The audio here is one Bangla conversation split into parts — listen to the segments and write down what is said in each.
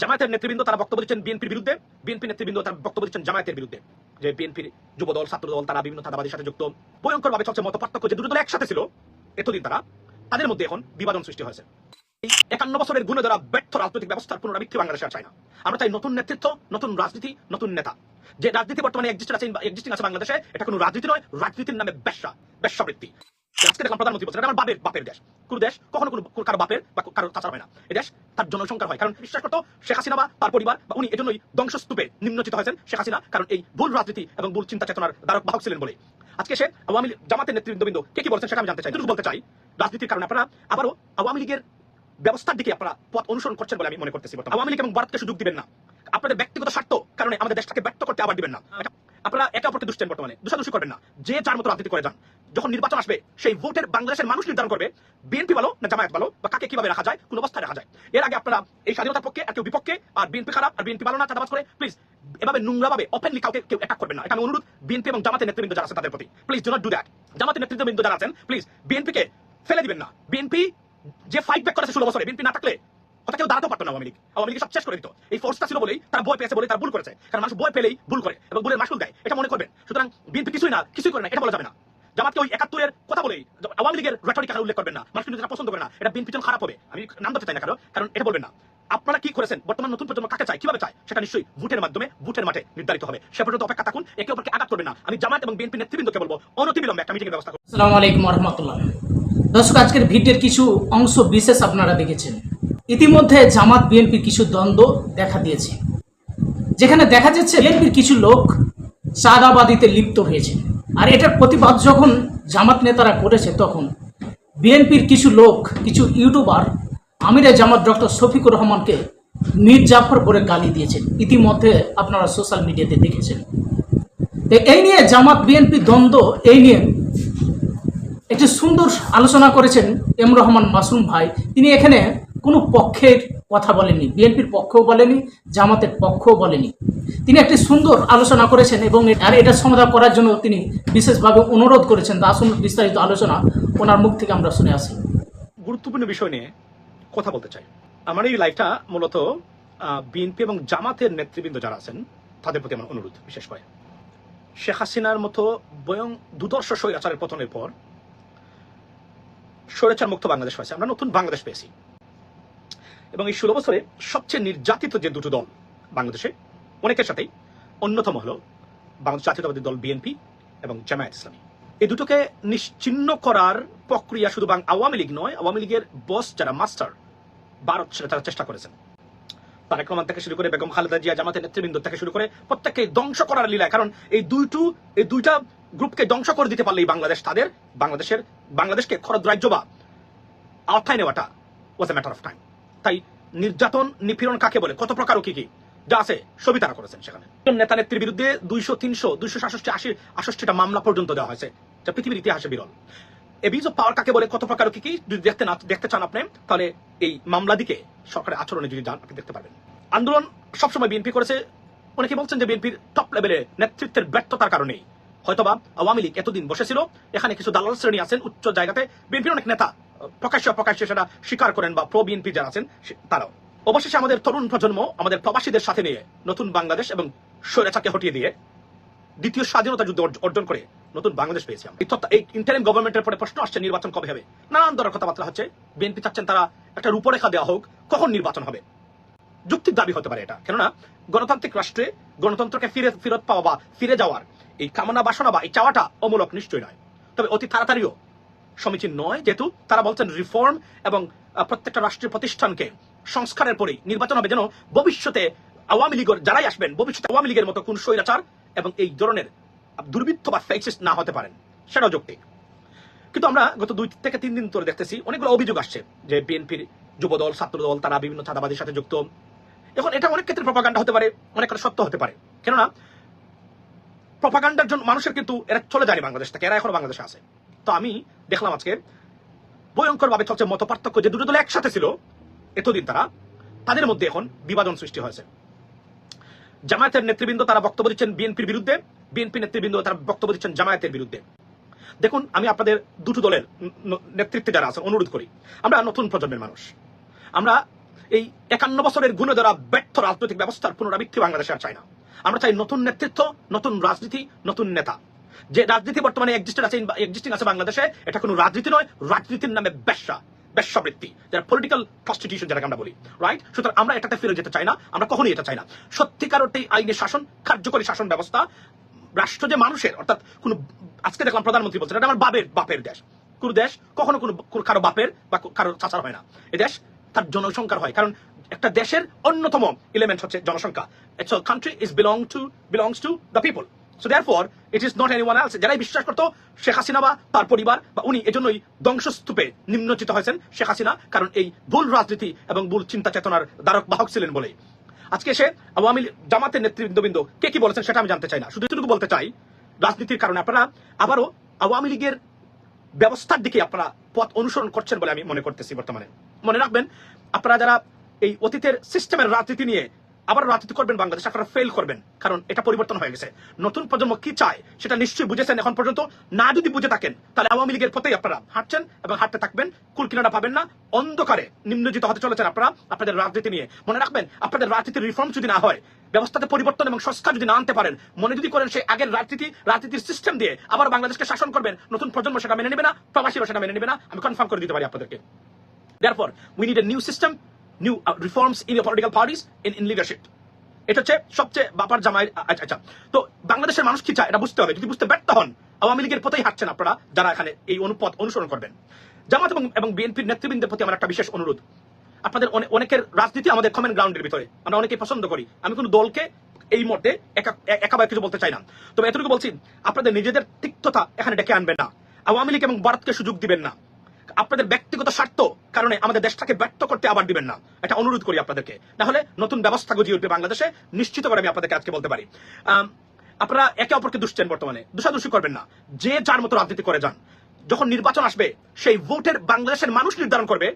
জামায়াতের নেতৃবৃন্দ তারা বক্তব্য দিচ্ছেন বিএনপির বিরুদ্ধে। বিএনপি নেতৃবৃন্দ তারা বক্তব্য দিচ্ছেন জামায়াতের বিরুদ্ধে। যে বিএনপির যুব দল ছাত্র দল তারা বিভিন্ন চাঁদাবাদীর সাথে যুক্ত। ভয়ঙ্কর ভাবে চলছে মত পার্থক্য যে দুটো দল একসাথে ছিল এতদিন তারা। তাদের মধ্যে এখন বিভাজন সৃষ্টি হয়েছে। একান্ন বছরের গুণে দ্বারা ব্যর্থ রাজনৈতিক ব্যবস্থার পুনরাবৃত্তি বাংলাদেশে আর চায় না। আমরা চাই নতুন নেতৃত্ব, নতুন রাজনীতি, নতুন নেতা। যে রাজনীতি বর্তমানে এক্সিস্ট আছে এক্সিস্টিং আছে বাংলাদেশে, এটা কোনো রাজনীতি নয়, রাজনীতির নামে ব্যবসা, ব্যবসাবৃত্তি। প্রধানমন্ত্রী বলছেন আমার বাপের বাপের দেশ। দেশ কখনো কোনো কারও বাপের বা কারও হয় না। এই দেশ তার জনসংখ্যার হয়। কারণ বিশ্বাস করতো শেখ হাসিনা বা তার পরিবার বা উনি এজন্যই ধ্বংসস্তূপে নিম্নচিত হয়েছেন শেখ হাসিনা। কারণ এই ভুল রাজনীতি এবং ভুল চিন্তা চেতনার দ্বারক বাহক ছিলেন বলে আজকে সে আওয়ামী লীগ- জামাতের নেতৃবৃন্দ কে কি বলছেন সেটা আমি জানতে চাই। বলতে চাই। রাজনীতির কারণে আপনারা আবারও আওয়ামী লীগের ব্যবস্থার দিকে আপনারা পথ অনুসরণ করছেন বলে আমি মনে করতেছি আওয়ামী লীগ এবং ভারতকে সুযোগ দিবেন না। আপনাদের ব্যক্তিগত স্বার্থ কারণে আমাদের দেশটাকে ব্যর্থ করতে আবার দিবেন না। আপনারা একে অপরকে দুষ্টেন বর্তমানে। দুষাদুষি করবেন না। যে যার মতো রাজনীতি করে যান। যখন নির্বাচন আসবে, সেই ভোটের বাংলাদেশের মানুষ নির্ধারণ করবে, বিএনপি ভালো না জামায়াত ভালো, বা কাকে কীভাবে রাখা যায়, কোন অবস্থায় রাখা যায়। এর আগে আপনারা এই স্বাধীনতার পক্ষে আর কেউ বিপক্ষে, আর বিএনপি খারাপ, আর বিএনপি ভালো না, চাঁদাবাজ করে প্লিজ এভাবে নোংরা ভাবে ওপেনলি কাউকে কেউ অ্যাটাক করবেন না। এটা আমি অনুরোধ বিএনপি এবং জামাতের নেতৃবৃন্দ যারা আছে তাদের প্রতি। Please do not do that জামাতের নেতৃবৃন্দ যারা আছেন প্লিজ বিএনপিকে ফেলে দিবেন না। বিএনপি যে ফাইট ব্যাক করেছে ষোলো বছরে, বিএনপি না থাকলে কথা কেউ দাঁড়াতে পারতো না আওয়ামী লীগ। আওয়ামী লীগ সব শেষ করে দিত। এই ফোর্সটা ছিল বলেই, তারা বই পেয়েছে বলে তারা ভুল করেছে। কারণ মানুষ বই পেলেই ভুল করে এবং ভুলের মাসুল দেয়। এটা মনে করবেন। সুতরাং বিএনপি কিছুই না, কিছুই করে না, এটা বলা যাবে না। জামাতকে ওই একাত্তরের কথা বলে আওয়ামী লীগের রেটরিক এখানে উল্লেখ করবেন না। মানুষ কিন্তু পছন্দ করে না। এটা বিএনপি জন্য খারাপ হবে। আমি নাম দিতে চাই না কারণ কারণ এটা বলবেন না। আপনারা কি করেছেন? বর্তমান নতুন প্রজন্ম কাকে চায়? কীভাবে চায়? সেটা নিশ্চয়ই ভোটের মাধ্যমে, ভোটের মাঠে নির্ধারিত হবে। সে পর্যন্ত অপেক্ষা থাকুন, একে অপরকে আঘাত করবেন না। আমি জামাত এবং বিএনপি নেতৃবৃন্দকে বলব, অনতিবিলম্বে একটা মিটিং ব্যবস্থা করুন। আসসালামু আলাইকুম রহমতুল্লাহ দর্শক, আজকের ভিডিওর কিছু অংশ বিশেষ আপনারা দেখেছেন। ইতিমধ্যে জামাত বিএনপির কিছু দ্বন্দ্ব দেখা দিয়েছে। যেখানে দেখা যাচ্ছে বিএনপির কিছু লোক চাঁদাবাদিতে লিপ্ত হয়েছে। আর এটার প্রতিবাদ যখন জামাত নেতারা করেছে তখন, বিএনপির কিছু লোক, কিছু ইউটিউবার, আমিরে জামাত ডক্টর শফিকুর রহমানকে মীর জাফর করে গালি দিয়েছেন। ইতিমধ্যে আপনারা সোশ্যাল মিডিয়াতে দেখেছেন। তো এই নিয়ে জামাত বিএনপি দ্বন্দ্ব, এই নিয়ে একটি সুন্দর আলোচনা করেছেন এম রহমান মাসুম ভাই। তিনি এখানে কোনো পক্ষের কথা বলেননি, বিএনপির পক্ষও বলেনি জামাতের পক্ষও বলেনি তিনি একটি সুন্দর আলোচনা করেছেন এবং আর এটা সমাধান করার জন্য তিনি বিশেষভাবে অনুরোধ করেছেন। তা আসুন বিস্তারিত আলোচনা ওনার মুখ থেকে আমরা শুনে আসি। গুরুত্বপূর্ণ বিষয় নিয়ে কথা বলতে চাই। আমার এই লাইভটা মূলত বিএনপি এবং জামাতের নেতৃবৃন্দ যারা আছেন, তাদের প্রতি আমার অনুরোধ বিশেষ করে। শেখ হাসিনার মতো বয়ং দুদর্শ স্বৈরাচারের পতনের পর, স্বৈরাচার মুক্ত বাংলাদেশ হয়েছে। আমরা নতুন বাংলাদেশ পেয়েছি। এবং এই ষোলো বছরে সবচেয়ে নির্যাতিত যে দুটো দল বাংলাদেশে অনেকের সাথেই, অন্যতম হলো বাংলাদেশ জাতীয়তাবাদী দল বিএনপি এবং জামায়াত ইসলামী। এই দুটোকে নিশ্চিন্ন করার প্রক্রিয়া শুধু বাং আওয়ামী লীগ নয়, আওয়ামী লীগের বস যারা, মাস্টার ভারত সেটা তারা চেষ্টা করেছেন। তারেক রহমান থেকে শুরু করে বেগম খালেদা জিয়া জামাতের নেতৃবৃন্দ থেকে শুরু করে প্রত্যেককে ধ্বংস করার লীলা কারণ এই দুইটু, এই দুইটা গ্রুপকে ধ্বংস করে দিতে পারলেই বাংলাদেশ তাদের, বাংলাদেশের, বাংলাদেশকে খরদ রাজ্য বা আওতায় নেওয়াটা was a matter of time তাই নির্যাতন, নিপীড়ন কাকে বলে? কত প্রকার ও কি কি? যা আছে, সবই তারা করেছেন সেখানে। নেতা নেত্রীর বিরুদ্ধে দুইশো, তিনশো, দুইশো সাতষট্টি, আশি আষষ্টিটা মামলা পর্যন্ত দেওয়া হয়েছে। যা পৃথিবীর ইতিহাসে বিরল। এবিজ অফ পাওয়ার কাকে বলে, কত প্রকার কি কি? যদি দেখতে না, দেখতে চান আপনি, তাহলে এই মামলা দিকে সরকারের আচরণে যদি যান, আপনি দেখতে পারবেন। আন্দোলন সবসময় বিএনপি করেছে। অনেকে বলছেন যে বিএনপির টপ লেভেলে নেতৃত্বের ব্যর্থতার কারণেই। হয়তোবা আওয়ামী লীগ এতদিন বসেছিল, এখানে কিছু দালাল শ্রেণি আছেন, উচ্চ জায়গাতে। বিএনপির অনেক নেতা প্রকাশ্য প্রকাশ্যে সেটা স্বীকার করেন বা প্রো বিএনপি যারা আছেন তারাও। অবশেষে আমাদের তরুণ প্রজন্ম আমাদের প্রবাসীদের সাথে নিয়ে নতুন বাংলাদেশ এবং স্বৈরাচারকে হটিয়ে দিয়ে দ্বিতীয় স্বাধীনতা যুদ্ধ অর্জন করে নতুন বাংলাদেশ পেয়েছি আমরা। এই ইন্টারিম গভর্নমেন্টের পরে প্রশ্ন আসছে, নির্বাচন কবে হবে? নানান ধরনের কথাবার্তা হচ্ছে। বিএনপি চাচ্ছেন তারা একটা রূপরেখা দেওয়া হোক, কখন নির্বাচন হবে? যুক্তির দাবি হতে পারে এটা। কেননা গণতান্ত্রিক রাষ্ট্রে গণতন্ত্রকে ফিরে, ফেরত পাওয়া বা ফিরে যাওয়ার এই কামনা বাসনা বা এই চাওয়াটা অমূলক নিশ্চয় নয়। তবে অতি তাড়াতাড়িও সমীচীন নয়, যেহেতু তারা বলছেন রিফর্ম এবং প্রত্যেকটা রাষ্ট্রীয় প্রতিষ্ঠানকে সংস্কারের পরেই নির্বাচন হবে যেন ভবিষ্যতে আওয়ামী লীগের যারাই আসবেন, ভবিষ্যতে আওয়ামী লীগের মতো কোন স্বৈরাচার এবং এই ধরনের দুর্বৃত্ত বা ফেক্সিস্ট না হতে পারেন। সেটাও যৌক্তিক। কিন্তু আমরা গত দুই থেকে তিন দিন ধরে দেখতেছি অনেকগুলো অভিযোগ আসছে যে বিএনপির যুবদল ছাত্র দল তারা বিভিন্ন চাঁদাবাদীর সাথে যুক্ত। এখন এটা অনেক ক্ষেত্রে প্রপাগান্ডা হতে পারে, অনেক সত্য হতে পারে। কেননা প্রপাগান্ডার জন্য মানুষের কিন্তু এরা চলে যায়নি বাংলাদেশ থেকে, এরা এখনও বাংলাদেশে আছে। তো আমি দেখলাম আজকে ভয়ঙ্কর ভাবে চলছে মত পার্থক্য যে দুটো দল একসাথে ছিল এতদিন তারা, তাদের মধ্যে এখন বিভাজন সৃষ্টি হয়েছে। জামায়াতের নেতৃবৃন্দ তারা বক্তব্য দিচ্ছেন বিএনপির বিরুদ্ধে, বিএনপি নেতৃবৃন্দ তারা বক্তব্য দিচ্ছেন জামায়াতের বিরুদ্ধে। দেখুন, আমি আপনাদের দুটো দলের নেতৃত্বে যারা আছেন, অনুরোধ করি, আমরা নতুন প্রজন্মের মানুষ। আমরা এই একান্ন বছরের গুণে দ্বারা ব্যর্থ রাজনৈতিক ব্যবস্থার পুনরাবৃত্তি বাংলাদেশে আর চাই না। আমরা চাই নতুন নেতৃত্ব, নতুন রাজনীতি, নতুন নেতা। যে রাজনীতি বর্তমানে এক্সিস্টেড আছে এক্সিস্টিং আছে বাংলাদেশে, এটা কোনো রাজনীতি নয়, রাজনীতির নামে ব্যবসা, ব্যবসাবৃত্তি, যারা পলিটিক্যাল প্রস্টিটিউশন যেটাকে আমরা বলি রাইট সুতরাং আমরা এটাতে ফিরে যেতে চাই না, আমরা কখনোই এটা চাই না। সত্যিকার অর্থে আইনের শাসন, কার্যকরী শাসন ব্যবস্থা, রাষ্ট্র যে মানুষের, অর্থাৎ কোন, আজকে দেখলাম প্রধানমন্ত্রী বলছেন, এটা আমার বাপের বাপের দেশ। কোন দেশ কখনো কোনো কারও বাপের বা কারও চাচার হয় না। এ দেশ তার জনসংখ্যার হয়, কারণ একটা দেশের অন্যতম এলিমেন্ট হচ্ছে জনসংখ্যা। It's country is belong to belongs to the people so therefore it is not anyone else যারাই বিশ্বাস করতো শেখ হাসিনা বা তার পরিবার বা উনি এজন্যই ধ্বংসস্তূপে নিম্নচিত হয়েছেন শেখ হাসিনা, কারণ এই ভুল রাজনীতি এবং ভুল চিন্তা চেতনার দ্বারক বাহক ছিলেন বলেই। আজকে সে আওয়ামী জামাতের নেতৃবৃন্দ কে কি বলেছেন সেটা আমি জানতে চাই না। শুধু এটুকু বলতে চাই, রাজনীতির কারণে আপনারা আবারও আওয়ামী লীগের ব্যবস্থার দিকে আপনারা পথ অনুসরণ করছেন বলে আমি মনে করতেছি বর্তমানে। মনে রাখবেন, আপনারা যারা এই অতীতের সিস্টেমের রাজনীতি নিয়ে আবার রাজনীতি করবেন বাংলাদেশ আপনারা ফেল করবেন কারণ এটা পরিবর্তন হয়ে গেছে। নতুন প্রজন্ম কি চায় সেটা নিশ্চয়ই বুঝেছেন এখন পর্যন্ত। না যদি বুঝে থাকেন তাহলে আওয়ামী লীগের পথেই আপনারা হাঁটছেন এবং হাঁটতে থাকবেন কুলকিনারা পাবেন না অন্ধকারে নিম্নজিত হতে চলেছেন আপনারা আপনাদের রাজনীতি নিয়ে। মনে রাখবেন আপনাদের রাজনীতির রিফর্ম যদি না হয় ব্যবস্থাতে পরিবর্তন এবং সংস্কার যদি না আনতে পারেন মনে যদি করেন সেই আগের রাজনীতি রাজনীতির সিস্টেম দিয়ে আবার বাংলাদেশকে শাসন করবেন নতুন প্রজন্ম সেটা মেনে নেবে না প্রবাসীরা সেটা মেনে নেবে না আমি কনফার্ম করে দিতে পারি আপনাদেরকে। Therefore, we need a new system, uh, reforms in your political parties, in, in এটা হচ্ছে সবচেয়ে বাপার জামাই আচ্ছা আচ্ছা। তো বাংলাদেশের মানুষ কি চায়? এটা বুঝতে হবে। যদি বুঝতে ব্যর্থ হন আওয়ামী লীগের পথেই হাঁটছেন আপনারা যারা এখানে এই অনুপথ অনুসরণ করবেন। জামাত এবং এবং বিএনপির নেতৃবৃন্দের প্রতি আমার একটা বিশেষ অনুরোধ। আপনাদের অনে- অনেকের রাজনীতি আমাদের কমেন্ট গ্রাউন্ডের ভিতরে। আমরা অনেকেই পছন্দ করি। আমি কোনো দলকে এই মুহূর্তে একা একাবার কিছু বলতে চাই না। তবে এতটুকু বলছি আপনাদের নিজেদের তিক্ততা এখানে ডেকে আনবেন না। আওয়ামী লীগ এবং ভারতকে সুযোগ দিবেন না। আপনাদের ব্যক্তিগত স্বার্থ কারণে আমাদের দেশটাকে ব্যর্থ করতে আবার দিবেন না। এটা অনুরোধ করি আপনাদেরকে। নাহলে নতুন ব্যবস্থা গজিয়ে উঠবে বাংলাদেশে। নিশ্চিত করে আমি আপনাদেরকে আজকে বলতে পারি। আপনারা একে অপরকে দুষছেন বর্তমানে। দোষাদোষি করবেন না। যে যার মতো রাজনীতি করে যান। যখন নির্বাচন আসবে, সেই ভোটের বাংলাদেশের মানুষ নির্ধারণ করবে,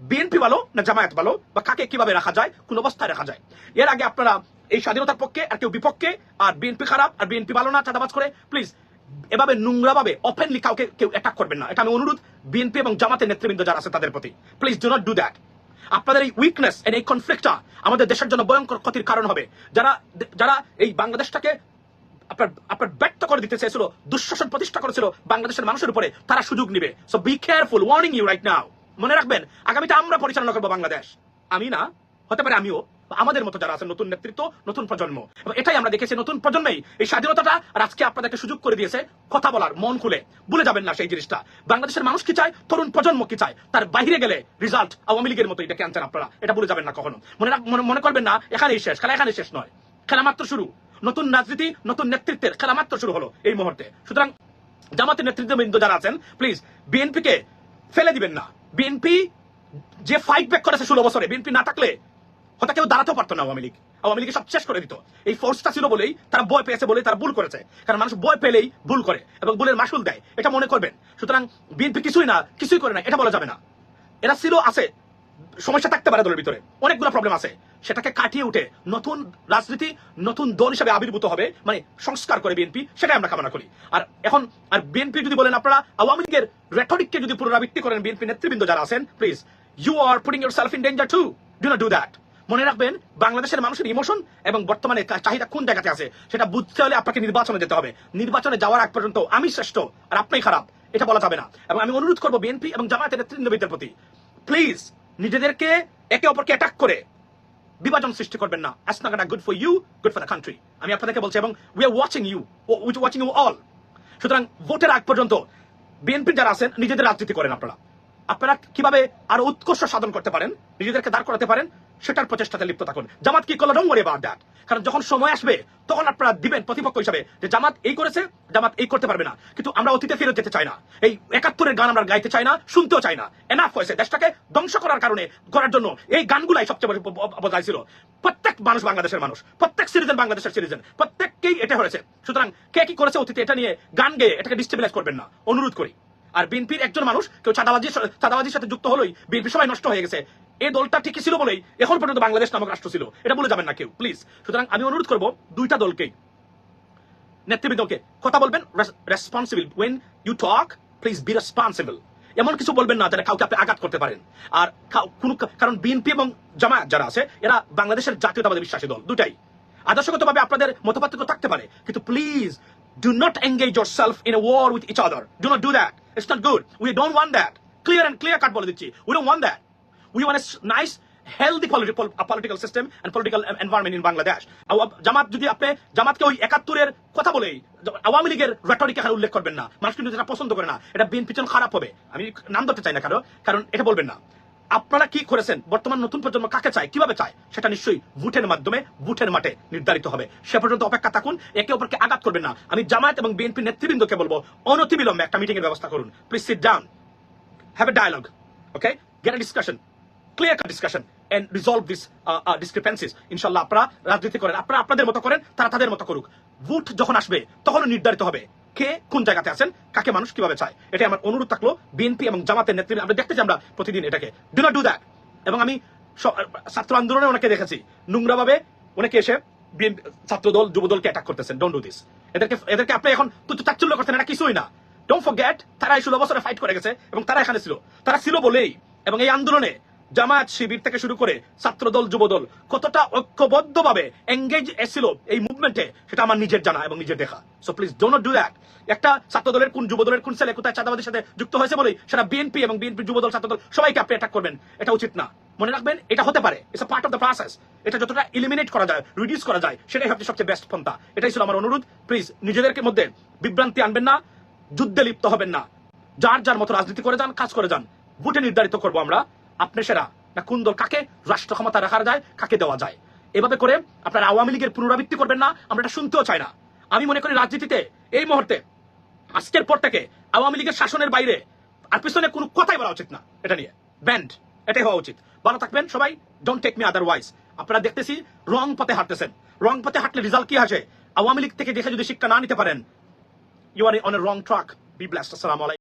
বিএনপি ভালো না জামায়াত ভালো, বা কাকে কীভাবে রাখা যায়, কোন অবস্থায় রাখা যায়। এর আগে আপনারা এই স্বাধীনতার পক্ষে আর কেউ বিপক্ষে, আর বিএনপি খারাপ, আর বিএনপি ভালো না, চাঁদাবাজ করে, প্লিজ এভাবে নোংরা ভাবে ওপেনলি কাউকে কেউ অ্যাটাক করবেন না। এটা আমি অনুরোধ বিএনপি এবং জামাতের নেতৃবৃন্দ যারা আছে তাদের প্রতি। Please do not do that আপনাদের এই উইকনেস এই কনফ্লিক্টটা আমাদের দেশের জন্য ভয়ঙ্কর ক্ষতির কারণ হবে। যারা যারা এই বাংলাদেশটাকে আপনার আপনার করে দিতে চেয়েছিল, দুঃশাসন প্রতিষ্ঠা করেছিল বাংলাদেশের মানুষের উপরে, তারা সুযোগ নিবে। So be careful warning you right now মনে রাখবেন, আগামীতে আমরা পরিচালনা করব বাংলাদেশ। আমি না, হতে পারে আমিও আমাদের মতো যারা আছে, নতুন নেতৃত্ব, নতুন প্রজন্ম। এবং এটাই আমরা দেখেছি নতুন প্রজন্মেই। এই স্বাধীনতাটা আর আজকে আপনাদেরকে সুযোগ করে দিয়েছে কথা বলার, মন খুলে। ভুলে যাবেন না সেই জিনিসটা। বাংলাদেশের মানুষ কি চায়? তরুণ প্রজন্ম কি চায়? তার বাইরে গেলে রিজাল্ট আওয়ামী লীগের মতো এটাকে আনছেন আপনারা। এটা ভুলে যাবেন না কখনো। মনে মনে- করবেন না, এখানেই শেষ। খেলা এখানেই শেষ নয়। খেলা মাত্র শুরু। নতুন রাজনীতি, নতুন নেতৃত্বের খেলা মাত্র শুরু হলো এই মুহূর্তে। সুতরাং জামাতের নেতৃত্ববৃন্দ যারা আছেন প্লিজ বিএনপিকে ফেলে দিবেন না। বিএনপি যে ফাইট ব্যাক করেছে ষোলো বছরে বিএনপি না থাকলে হয়তো কেউ দাঁড়াতেও পারতো না আওয়ামী লীগ। আওয়ামী লীগ সব শেষ করে দিত। এই ফোর্সটা ছিল বলেই তারা বয় পেয়েছে বলেই তারা ভুল করেছে। কারণ মানুষ বয় পেলেই ভুল করে এবং ভুলের মাসুল দেয়। এটা মনে করবেন। সুতরাং বিএনপি কিছুই না, কিছুই করে না, এটা বলা যাবে না। এরা ছিল আছে, সমস্যা থাকতে পারে দলের ভিতরে। অনেকগুলো প্রবলেম আছে। সেটাকে কাটিয়ে উঠে নতুন রাজনীতি, নতুন দল হিসাবে আবির্ভূত হবে মানে সংস্কার করে বিএনপি, সেটাই আমরা কামনা করি। আর এখন, আর বিএনপি যদি বলেন আপনারা, আওয়ামী লীগের রেটরিককে যদি পুনরাবৃত্তি করেন বিএনপি নেতৃবৃন্দ যারা আছেন please you are putting yourself in danger to do not do that মনে রাখবেন, বাংলাদেশের মানুষের ইমোশন এবং বর্তমানে চাহিদা কোন জায়গাতে আছে, সেটা বুঝতে হলে আপনাকে নির্বাচনে যেতে হবে। নির্বাচনে যাওয়ার আগ পর্যন্ত আমি শ্রেষ্ঠ আর আপনি খারাপ, এটা বলা যাবে না। এবং আমি অনুরোধ করব বিএনপি এবং জামায়াতের নেতৃবৃন্দের প্রতি প্লিজ নিজেদেরকে একে অপরকে অ্যাটাক করে বিভাজন সৃষ্টি করবেন না। As not good for you good for the country আমি আপনাদেরকে বলছি, এবং we are watching you which watching you all সুতরাং ভোটের আগ পর্যন্ত বিএনপি যারা আছেন, নিজেদের রাজনীতি করেন আপনারা। আপনারা কীভাবে আরও উৎকর্ষ সাধন করতে পারেন, নিজেদেরকে দাঁড় করাতে পারেন সেটার প্রচেষ্টাতে লিপ্ত থাকুন। জামাত কি করল? ডোন্ট ওয়ারি অ্যাবাউট কারণ যখন সময় আসবে, তখন আপনারা দিবেন প্রতিপক্ষ হিসাবে যে জামাত এই করেছে, জামাত এই করতে পারবে না। কিন্তু আমরা অতীতে ফেরত যেতে চাই না। এই একাত্তরের গান আমরা গাইতে চাই না, শুনতেও চাই না। এনাফ হয়েছে। দেশটাকে ধ্বংস করার কারণে, করার জন্য এই গানগুলাই সবচেয়ে বড় ব- ছিল। প্রত্যেক মানুষ বাংলাদেশের মানুষ, প্রত্যেক সিটিজেন বাংলাদেশের সিটিজেন প্রত্যেককেই এটা হয়েছে। সুতরাং কে কি করেছে অতীতে, এটা নিয়ে গান গেয়ে এটাকে ডিস্টেবিলাইজ করবেন না। অনুরোধ করি। আর বিএনপির একজন মানুষ কেউ চাঁদাবাজির চাঁদাবাজির সাথে যুক্ত হলোই বিএনপি সবাই নষ্ট হয়ে গেছে। এই দলটা ঠিকই ছিল বলেই এখন পর্যন্ত বাংলাদেশ নামক রাষ্ট্র ছিল। এটা বলে যাবেন না কেউ প্লিজ সুতরাং আমি অনুরোধ করব দুইটা দলকেই নেতৃবৃন্দকে কথা বলবেন responsible when you talk please be responsible এমন কিছু বলবেন না যারা কাউকে আপনি আঘাত করতে পারেন। আর কোনো কারণ বিএনপি এবং জামায়াত যারা আছে, এরা বাংলাদেশের জাতীয়তাবাদী বিশ্বাসী দল, দুটাই। আদর্শগতভাবে আপনাদের মতপার্থক্য থাকতে পারে, কিন্তু please do not engage yourself in a war with each other do not do that it's not good we don't want that clear and clear cut বলে দিচ্ছি we don't want that we want a nice healthy political political system and political em- environment in Bangladesh আওয়া- জামাত যদি আপনি জামাতকে ওই একাত্তরের কথা বলেই আওয়ামী লীগের রেটরিক এখানে উল্লেখ করবেন না মানুষ কিন্তু এটা পছন্দ করে না এটা বিএনপি জন্য খারাপ হবে আমি নাম ধরতে চাই না কারও কারণ এটা বলবেন না আপনারা কি করেছেন? বর্তমান নতুন প্রজন্ম কাকে চায়? কীভাবে চায়? সেটা নিশ্চয়ই ভোটের মাধ্যমে ভোটের মাঠে নির্ধারিত হবে। সে পর্যন্ত অপেক্ষা থাকুন একে অপরকে আঘাত করবেন না। আমি জামায়াত এবং বিএনপি নেতৃবৃন্দকে বলব অনতিবিলম্বে একটা মিটিং এর ব্যবস্থা করুন। Please sit down a dialogue, okay? Get a discussion, clear cut discussion, and resolve these uh, uh, ইনশাল্লাহ আপনারা রাজনীতি করেন আপনারা আপনাদের মতো করেন তারা তাদের মতো করুক। ভোট যখন আসবে তখন নির্ধারিত হবে। কে কোন জায়গাতে আছেন, কাকে মানুষ কীভাবে চায়? এটা আমার অনুরোধ থাকল বিএনপি এবং জামাতের নেতৃত্বে আমরা দেখতে চাই আমরা প্রতিদিন এটাকে। ডু নট ডু দ্যাট এবং আমি ছাত্র আন্দোলনে অনেকে দেখেছি। নোংরাভাবে অনেকে এসে BNP ছাত্রদল, যুবদলকে অ্যাটাক করতেছেন। ডোন্ট ডু দিস এদেরকে এদেরকে আপনি এখন তুচ্ছ চাচ্চল্য করছেন এটা কিছুই না। ডোন্ট ফরগেট তারা এই ষোলো বছরে ফাইট করে গেছে এবং তারা এখানে ছিল। তারা ছিল বলেই এবং এই আন্দোলনে জামায়াত শিবির থেকে শুরু করে ছাত্রদল, যুবদল কতটা ঐক্যবদ্ধভাবে এঙ্গেজ এসেছিল এই মুভমেন্টে সেটা আমার নিজের জানা এবং নিজের দেখা। So please don't do that একটা ছাত্রদলের কোন, যুবদলের কোন ছেলে কোথায় চাঁদাবাদের সাথে যুক্ত হয়েছে বলেই সেটা বিএনপি এবং বিএনপি যুবদল, ছাত্রদল সবাইকে আপনি অ্যাটাক করবেন। এটা উচিত না। মনে রাখবেন, এটা হতে পারে। It's part of the process এটা যতটা এলিমিনেট করা যায় রিডিউস করা যায়, সেটাই হচ্ছে সবচেয়ে বেস্ট পন্থা। এটাই ছিল আমার অনুরোধ। প্লিজ নিজেদেরকে মধ্যে বিভ্রান্তি আনবেন না, যুদ্ধে লিপ্ত হবেন না। যার যার মতো রাজনীতি করে যান, কাজ করে যান, ভোটে নির্ধারিত করব আমরা। আপনি সেরা। না, কোন দল কাকে? রাষ্ট্র ক্ষমতা রাখা যায় কাকে দেওয়া যায়? এভাবে করে আপনারা আওয়ামী লীগের পুনরাবৃত্তি করবেন না, আমরা এটা শুনতেও চাই না। আমি মনে করি রাজনীতিতে এই মুহূর্তে, আজকের পর থেকে আওয়ামী লীগের শাসনের বাইরে আর পিছনে কোনো কথাই বলা উচিত না, এটা নিয়ে। ব্যান্ড এটাই হওয়া উচিত। ভালো থাকবেন সবাই ডোন্ট টেক মি আদারওয়াইজ আপনারা দেখতেছি রং পথে হাঁটতেছেন। রং পথে হাঁটলে রেজাল্ট কি আসে? আওয়ামী লীগ থেকে দেখে যদি শিক্ষা না নিতে পারেন you are on a wrong track be blast আসসালামু আলাইকুম।